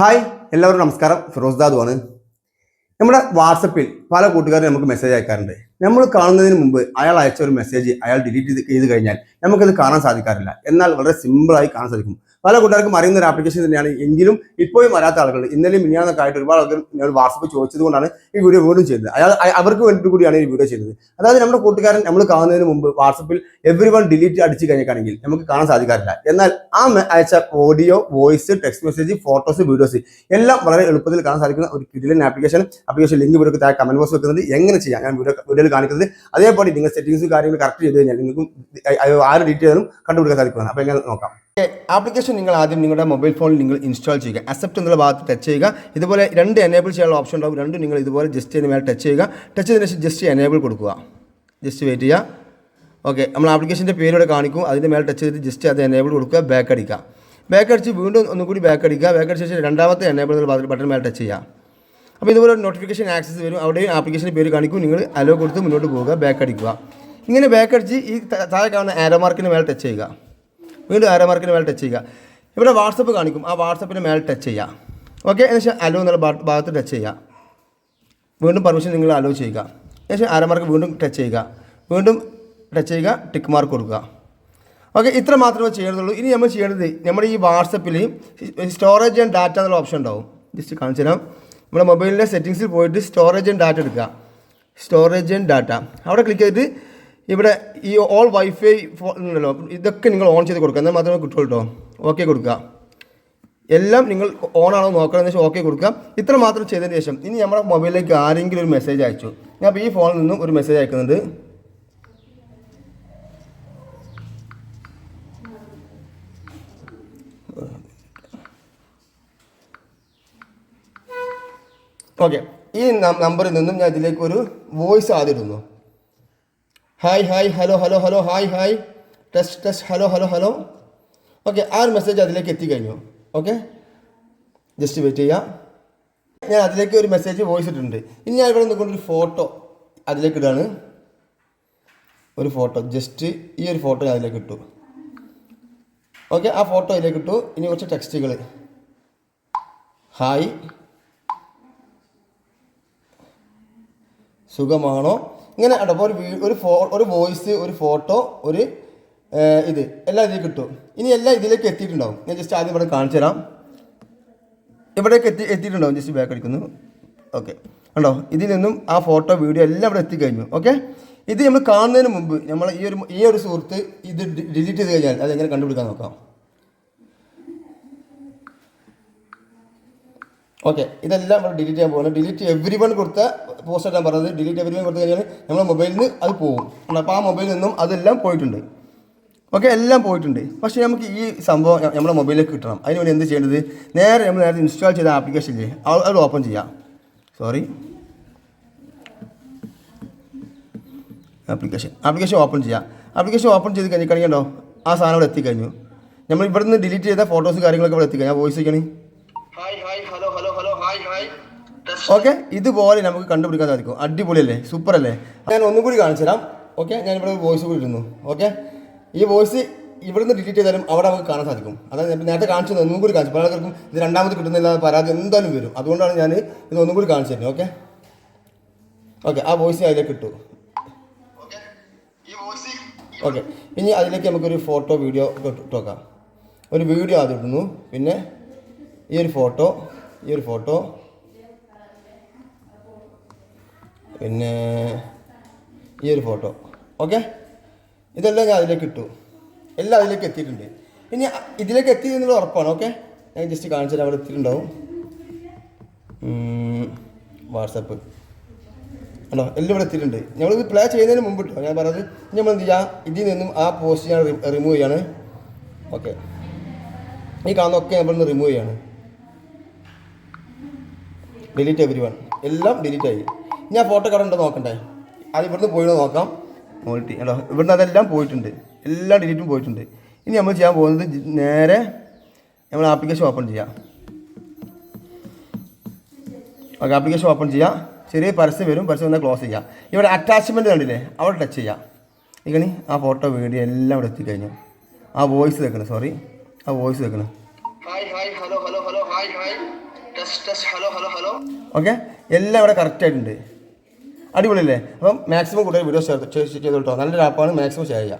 Hi എല്ലാവരും നമസ്കാരം. ഫിറോസ് ദാദുവാണ് നമ്മുടെ വാട്സപ്പിൽ പല കൂട്ടുകാരും നമുക്ക് മെസ്സേജ് അയക്കാറുണ്ട്. നമ്മൾ കാണുന്നതിന് മുമ്പ് അയാൾ അയച്ച ഒരു മെസ്സേജ് അയാൾ ഡിലീറ്റ് ചെയ്ത് കഴിഞ്ഞാൽ നമുക്കത് കാണാൻ സാധിക്കാറില്ല. എന്നാൽ വളരെ സിമ്പിളായി കാണാൻ സാധിക്കും. പല കൂട്ടുകാർക്കും അറിയുന്ന ഒരു ആപ്ലിക്കേഷൻ തന്നെയാണ്. എങ്കിലും ഇപ്പോഴും വരാത്ത ആളുകൾ ഇന്നലെയും മിനിയാന്നൊക്കെ ആയിട്ട് ഒരുപാട് ആൾക്കാർ ഞാൻ വാട്സപ്പ് ചോദിച്ചത് കൊണ്ടാണ് ഈ വീഡിയോ വീണ്ടും ചെയ്തത്. അയാൾ അവർക്ക് വേണ്ടിയിട്ട് കൂടിയാണ് ഈ വീഡിയോ ചെയ്തത്. അതായത് നമ്മുടെ കൂട്ടുകാരൻ നമ്മൾ കാണുന്നതിന് മുമ്പ് വാട്സപ്പിൽ എവറി വൺ ഡിലീറ്റ് അടിച്ച് കഴിഞ്ഞിട്ടാണെങ്കിൽ നമുക്ക് കാണാൻ സാധിക്കാറില്ല. എന്നാൽ ആ അയച്ച audio voice text message photos videos എല്ലാം വളരെ എളുപ്പത്തിൽ കാണാൻ സാധിക്കുന്ന ഒരു കിടിലൻ ആപ്ലിക്കേഷൻ ആപ്ലിക്കേഷൻ ലിങ്ക് വീഡിയോ താഴെ കമന്റ് ബോക്സ് വെക്കുന്നത് എങ്ങനെ ചെയ്യാം? ഞാൻ വീഡിയോ വീഡിയോയിൽ കാണിക്കുന്നത്. അതേപോലെ നിങ്ങൾ സെറ്റിംഗ്സ് കാര്യങ്ങൾ കറക്റ്റ് ചെയ്ത് കഴിഞ്ഞാൽ നിങ്ങൾക്കും ആ ഒരു ഡീറ്റെയിലും കണ്ടുപിടിക്കാൻ സാധിക്കുന്നതാണ്. അപ്പോൾ എങ്ങനെ നോക്കാം? ആപ്ലിക്കേഷൻ നിങ്ങൾ ആദ്യം നിങ്ങളുടെ മൊബൈൽ ഫോണിൽ നിങ്ങൾ ഇൻസ്റ്റാൾ ചെയ്യുക. അക്സെപ്റ്റ് എന്നുള്ള ഭാഗത്ത് ടച്ച് ചെയ്യുക. ഇതുപോലെ രണ്ട് എനേബിൾ ചെയ്യാനുള്ള ഓപ്ഷൻ ഉണ്ടാവും. രണ്ടും നിങ്ങൾ ഇതുപോലെ ജസ്റ്റ് ചെയ്യുന്ന മേലെ ടച്ച് ചെയ്യുക. ടച്ച് ചെയ്തതിന് ശേഷം ജസ്റ്റ് എനേബിൾ കൊടുക്കുക. ജസ്റ്റ് വെയിറ്റ് ചെയ്യുക. ഓക്കെ നമ്മൾ ആപ്ലിക്കേഷന്റെ പേരോടെ കാണിക്കും. അതിന്റെ മേലെ ടച്ച് ചെയ്തിട്ട് ജസ്റ്റ് അത് എനേബിൾ കൊടുക്കുക. ബാക്ക് അടിക്കുക. ബാക്ക് അടിച്ച് വീണ്ടും ഒന്നുകൂടി ബാക്ക് അടിക്കുക. ബാക്ക് അടിച്ച ശേഷം രണ്ടാമത്തെ എനേബിൾ എന്നുള്ള ബട്ടൺ മേലെ ടച്ച് ചെയ്യുക. അപ്പോൾ ഇതുപോലെ നോട്ടിഫിക്കേഷൻ ആക്സസ് വരും. അവിടെയും ആപ്ലിക്കേഷന്റെ പേര് കാണിക്കും. നിങ്ങൾ അലോ കൊടുത്ത് മുന്നോട്ട് പോവുക. ബാക്ക് അടിക്കുക. ഇങ്ങനെ ബാക്ക് അടിച്ച് ഈ താഴെ കാണുന്ന ആരോ മാർക്കിന് മേലെ ടച്ച് ചെയ്യുക. വീണ്ടും ആരോ മാർക്കിന് മേലെ ടച്ച് ചെയ്യുക. ഇവിടെ വാട്സപ്പ് കാണിക്കും. ആ വാട്സപ്പിന് മേലെ ടച്ച് ചെയ്യുക. ഓക്കെ എന്നുവെച്ചാൽ അലോ എന്നുള്ള ഭാഗത്ത് ടച്ച് ചെയ്യുക. വീണ്ടും പെർമിഷൻ നിങ്ങൾ അലോ ചെയ്യുക. എന്നുവെച്ചാൽ ആരോ മാർക്ക് വീണ്ടും ടച്ച് ചെയ്യുക. വീണ്ടും ടച്ച് ചെയ്യുക ടിക്ക് മാർക്ക് കൊടുക്കുക. ഓക്കെ ഇത്ര മാത്രമേ ചെയ്യേണ്ടതുള്ളൂ ഇനി നമ്മൾ ചെയ്യേണ്ടത് നമ്മുടെ ഈ വാട്സപ്പിൽ സ്റ്റോറേജ് ആൻഡ് ഡാറ്റ എന്നുള്ള ഓപ്ഷൻ ഉണ്ടാവും. ജസ്റ്റ് കാണിച്ചു തരാം. നമ്മുടെ മൊബൈലിന്റെ സെറ്റിങ്സിൽ പോയിട്ട് സ്റ്റോറേജ് ആൻഡ് ഡാറ്റ എടുക്കുക. സ്റ്റോറേജ് ആൻഡ് ഡാറ്റ അവിടെ ക്ലിക്ക് ചെയ്തിട്ട് ഇവിടെ ഈ ഓൾ വൈഫൈ ഉണ്ടല്ലോ. ഇതൊക്കെ നിങ്ങൾ ഓൺ ചെയ്ത് കൊടുക്കുക. എന്നാൽ മാത്രമേ കിട്ടുള്ളൂ കേട്ടോ ഓക്കെ കൊടുക്കുക. എല്ലാം നിങ്ങൾ ഓൺ ആണോ നോക്കണമെന്ന് വെച്ചാൽ ഓക്കെ കൊടുക്കുക. ഇത്ര മാത്രം ചെയ്തതിന് ശേഷം ഇനി നമ്മുടെ മൊബൈലിലേക്ക് ആരെങ്കിലും ഒരു മെസ്സേജ് അയച്ചു. ഞാൻ ഈ ഫോണിൽ നിന്നും ഒരു മെസ്സേജ് അയക്കുന്നുണ്ട്. ഓക്കെ ഈ നമ്പറിൽ നിന്നും ഞാൻ ഇതിലേക്ക് ഒരു വോയിസ് ആദ്യം ഇടുന്നു. Hi hi hello hello hello hi hi test test hello hello hello okay ആ ഒരു മെസ്സേജ് അതിലേക്ക് എത്തിക്കഴിഞ്ഞു. ഓക്കെ ജസ്റ്റ് വെയിറ്റ് ചെയ്യാം. ഞാൻ അതിലേക്ക് ഒരു മെസ്സേജ് വോയിസ് ഇട്ടിട്ടുണ്ട്. ഇനി ഞാൻ ഇവിടെ നിന്നുകൊണ്ട് ഒരു ഫോട്ടോ അതിലേക്ക് ഇടാണ്. ഒരു ഫോട്ടോ ജസ്റ്റ് ഈ ഒരു ഫോട്ടോ ഞാൻ അതിലേക്ക് ഇട്ടു. ഓക്കെ ആ ഫോട്ടോ അതിലേക്ക് ഇട്ടു. ഇനി കുറച്ച് ടെക്സ്റ്റുകൾ ഹായ് സുഖമാണോ? ഇങ്ങനെ കേട്ടോ അപ്പോൾ ഒരു ഒരു ഫോ ഒരു വോയിസ് ഒരു ഫോട്ടോ ഒരു ഇത്. എല്ലാം ഇതിൽ കിട്ടും. ഇനി എല്ലാം ഇതിലേക്ക് എത്തിയിട്ടുണ്ടാവും. ഞാൻ ജസ്റ്റ് ആദ്യം ഇവിടെ കാണിച്ചു തരാം. ഇവിടേക്ക് എത്തി എത്തിയിട്ടുണ്ടാവും. ജസ്റ്റ് ബാക്ക് അടിക്കുന്നു. ഓക്കെ ഉണ്ടോ ഇതിൽ നിന്നും ആ ഫോട്ടോ വീഡിയോ എല്ലാം ഇവിടെ എത്തിക്കഴിഞ്ഞു. ഓക്കെ ഇത് നമ്മൾ കാണുന്നതിന് മുമ്പ് നമ്മൾ ഈ ഒരു ഈ ഒരു സുഹൃത്ത് ഇത് ഡിലീറ്റ് ചെയ്ത് കഴിഞ്ഞാൽ അത് എങ്ങനെ കണ്ടുപിടിക്കാൻ നോക്കാം? ഓക്കെ ഇതെല്ലാം നമ്മൾ ഡിലീറ്റ് ചെയ്യാൻ പോകുന്നത് ഡിലീറ്റ് എവറി വൺ കൊടുത്ത പോസ്റ്റ് ഞാൻ പറഞ്ഞത് ഡിലീറ്റ് എവറി വൺ കൊടുത്തു കഴിഞ്ഞാൽ നമ്മുടെ മൊബൈലിൽ നിന്ന് അത് പോകും അപ്പോൾ ആ മൊബൈലിൽ നിന്നും അതെല്ലാം പോയിട്ടുണ്ട്. ഓക്കെ എല്ലാം പോയിട്ടുണ്ട്. പക്ഷേ നമുക്ക് ഈ സംഭവം നമ്മുടെ മൊബൈലിലേക്ക് കിട്ടണം. അതിന് വേണ്ടി എന്ത് ചെയ്യേണ്ടത്? നേരെ നമ്മൾ നേരത്തെ ഇൻസ്റ്റാൾ ചെയ്ത ആപ്ലിക്കേഷൻ ഇല്ലേ അത് ഓപ്പൺ ചെയ്യാം. സോറി ആപ്ലിക്കേഷൻ ആപ്ലിക്കേഷൻ ഓപ്പൺ ചെയ്യാം. ആപ്ലിക്കേഷൻ ഓപ്പൺ ചെയ്ത് കഴിഞ്ഞ് കഴിഞ്ഞോ ആ സാധനം ഇവിടെ എത്തിക്കഴിഞ്ഞു. നമ്മൾ ഇവിടെ നിന്ന് ഡിലീറ്റ് ചെയ്ത ഫോട്ടോസ് കാര്യങ്ങളൊക്കെ ഇവിടെ എത്തിക്കഴിഞ്ഞാൽ വോയിസ് ചെയ്യണേ hi hi hello hello hello hi hi test okay ഇതുപോലെ നമുക്ക് കണ്ടുപിടിക്കാൻ സാധിക്കും അടിപൊളിയല്ലേ? സൂപ്പർ അല്ലേ ഞാൻ ഒന്നും കൂടി കാണിച്ചു തരാം. ഓക്കെ ഞാൻ ഇവിടെ ഒരു വോയിസ് കൂടി ഇടുന്നു. ഓക്കെ ഈ വോയിസ് ഇവിടെ നിന്ന് ഡിലീറ്റ് ചെയ്താലും അവിടെ നമുക്ക് കാണാൻ സാധിക്കും. അതായത് നേരത്തെ കാണിച്ചു ഒന്നും കൂടി കാണിച്ചു. പല ആൾക്കാർക്കും ഇത് രണ്ടാമത് കിട്ടുന്നില്ല പരാതി എന്തായാലും വരും. അതുകൊണ്ടാണ് ഞാൻ ഇത് ഒന്നും കൂടി കാണിച്ചു തരുന്നത്. ഓക്കെ ഓക്കെ ആ വോയിസ് അതിലേക്ക് ഇട്ടു. ഓക്കെ ഇനി അതിലേക്ക് നമുക്കൊരു ഫോട്ടോ വീഡിയോ ഒക്കെ ഒരു വീഡിയോ ആദ്യം ഇടുന്നു. പിന്നെ ഈ ഒരു ഫോട്ടോ ഈ ഒരു ഫോട്ടോ പിന്നെ ഈ ഒരു ഫോട്ടോ ഓക്കെ ഇതെല്ലാം ഞാൻ അതിലേക്ക് ഇട്ടു. എല്ലാം അതിലേക്ക് എത്തിയിട്ടുണ്ട്. ഇനി ഇതിലേക്ക് എത്തി എന്നുള്ള ഉറപ്പാണ്. ഓക്കെ ഞാൻ ജസ്റ്റ് കാണിച്ചു തരാം. അവിടെ എത്തിയിട്ടുണ്ടാവും. വാട്സപ്പ്. ആണോ എല്ലാം ഇവിടെ എത്തിയിട്ടുണ്ട്. ഞങ്ങളിത് പ്ലേ ചെയ്യുന്നതിന് മുമ്പ് ഇട്ടോ? ഞാൻ പറഞ്ഞത് ഇനി നമ്മൾ എന്ത് ചെയ്യാം? ഇതിൽ നിന്നും ആ പോസ്റ്റ് ഞാൻ റിമൂവ് ചെയ്യാണ്. ഓക്കെ ഈ കാണുന്നൊക്കെ ഞാൻ പറഞ്ഞ് റിമൂവ് ചെയ്യാണ്. ഡിലീറ്റ് എവരി വൺ എല്ലാം ഡിലീറ്റ് ആ ഫോട്ടോ കടണ്ട് ഉണ്ടോ നോക്കണ്ടേ? അത് ഇവിടുന്ന് പോയി നോക്കാം. ക്വാളിറ്റി ഹലോ ഇവിടുന്ന് അതെല്ലാം പോയിട്ടുണ്ട്. എല്ലാ ഡിലീറ്റും പോയിട്ടുണ്ട്. ഇനി നമ്മൾ ചെയ്യാൻ പോകുന്നത് നേരെ നമ്മൾ ആപ്ലിക്കേഷൻ ഓപ്പൺ ചെയ്യാം. ഓക്കെ ആപ്ലിക്കേഷൻ ഓപ്പൺ ചെയ്യാം. ചെറിയ പരസ്യം വരും പരസ്യം വന്നാൽ ക്ലോസ് ചെയ്യാം. ഇവിടെ അറ്റാച്ച്മെന്റ് കണ്ടില്ലേ? അവിടെ ടച്ച് ചെയ്യാം. ഇങ്ങനെ ആ ഫോട്ടോ വീഡിയോ എല്ലാം ഇവിടെ എത്തിക്കഴിഞ്ഞു. ആ വോയിസ് വെക്കണം സോറി ആ വോയിസ് വെക്കണം. ഓക്കെ എല്ലാം ഇവിടെ കറക്റ്റ് ആയിട്ടുണ്ട്. അടിപൊളിയല്ലേ? അപ്പം മാക്സിമം കൂടുതൽ വീഡിയോ ഷെയർ ചെയ്തോട്ടോ നല്ലൊരു ആപ്പാണ് മാക്സിമം ഷെയർ ചെയ്യുക.